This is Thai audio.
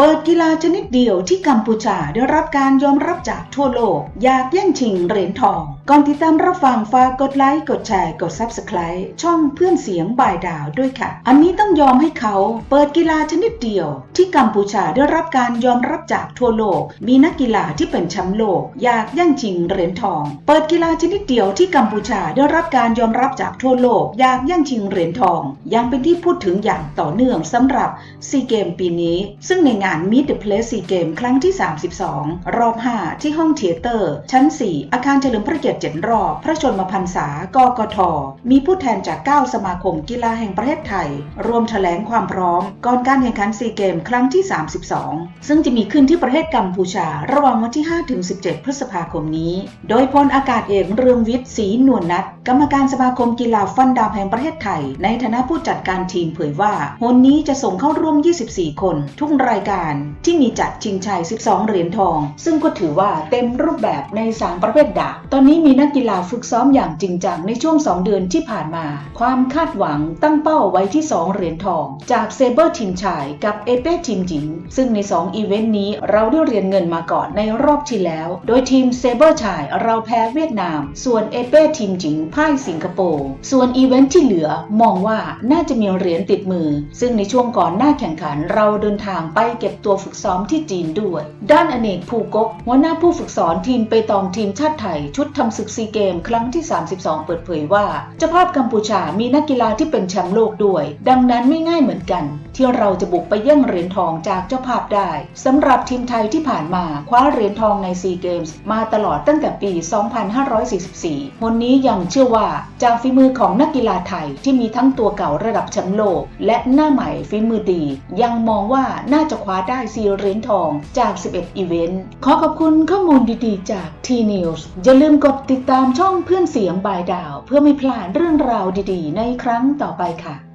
เปิดกีฬาชนิดเดียวที่กัมพูชาได้รับการยอมรับจากทั่วโลก อยากแย่งชิงเหรียญทอง ก่อนติดตามรับฟังฝากกดไลค์ กดแชร์ กด Subscribe ช่องเพื่อนเสียงบ่ายดาวด้วยค่ะ อันนี้ต้องยอมให้เขาเปิดกีฬาชนิดเดียว ที่กัมพูชาได้รับการยอมรับจากทั่วโลก มีนักกีฬาที่เป็นแชมป์โลก อยากแย่งชิงเหรียญทอง เปิดกีฬาชนิดเดียวที่กัมพูชาได้รับการยอมรับจากทั่วโลก อยากแย่งชิงเหรียญทอง ยังเป็นที่พูดถึงอย่างต่อเนื่องสำหรับซีเกมปีนี้ ซึ่งในงาน Meet the Place ซีเกมครั้งที่ 32 รอบ 5 ที่ห้องเทเตอร์ ชั้น 4 อาคารเฉลิมพระเกียรติ7รอบ พระชนมพรรษากกท มีผู้แทนจาก 9 สมาคมกีฬาแห่งประเทศไทย รวมแถลงความพร้อม ก่อนการแข่งขันซีเกมครั้งที่ 32 ซึ่งจะมีขึ้นที่ประเทศกัมพูชา ระหว่างวันที่ 5-17 พฤษภาคมนี้ โดยพลอากาศเอกเรืองวิทย์ศรีนวลนัทกรรมการสมาคมกีฬาฟันดาบแห่งประเทศไทย ในฐานะผู้จัดการทีมเผยว่าหนนี้จะส่งเข้าร่วม 24 คน ทุกรายการที่มีจัดชิงชัย 12 เหรียญทอง ซึ่งก็ถือว่าเต็มรูปแบบใน3ประเภทดาบ ตอนนี้มีนักกีฬาฝึกซ้อมอย่างจริงจังในช่วง 2 เดือนที่ผ่านมา ความคาดหวังตั้งเป้าไว้ที่ 2 เหรียญทอง จากเซเบอร์ทีมชายกับเอเป้ทีมหญิง ซึ่งใน 2 อีเวนต์นี้เราได้เหรียญเงินมาก่อนในรอบที่แล้ว โดยทีมเซเบอร์ชายเราแพ้เวียดนาม ส่วนเอเป้ทีมหญิงพ่ายสิงคโปร์ ส่วนอีเวนต์ที่เหลือมองว่าน่าจะมีเหรียญติดมือ ซึ่งในช่วงก่อนหน้าแข่งขันเราเดินทางไปเก็บตัวฝึกซ้อมที่จีนด้วย ด้านอเนกภูกกหัวหน้าผู้ฝึกสอนทีมเปตองทีมชาติไทย ชุดทำศึกซีเกมครั้งที่ 32 เปิดเผยว่าเจ้าภาพกัมพูชามีนักกีฬาที่เป็นแชมป์โลกด้วย ดังนั้นไม่ง่ายเหมือนกัน ที่เราจะบุกไปแย่งเหรียญทองจากเจ้าภาพได้สำหรับทีมไทยที่ผ่านมาคว้าเหรียญทองในซีเกมส์มาตลอดตั้งแต่ปี 2544วันนี้ยังเชื่อว่าจากฝีมือของนักกีฬาไทยที่มีทั้งตัวเก่าระดับแชมป์โลก และหน้าใหม่ฝีมือดี ยังมองว่าน่าจะคว้าได้ซีเหรียญทองจาก 11 อีเวนต์ ขอขอบคุณข้อมูลดีๆ จาก T-News อย่าลืมกดติดตามช่องเพื่อนเสียงบายดาว เพื่อไม่พลาดเรื่องราวดีๆ ในครั้งต่อไปค่ะ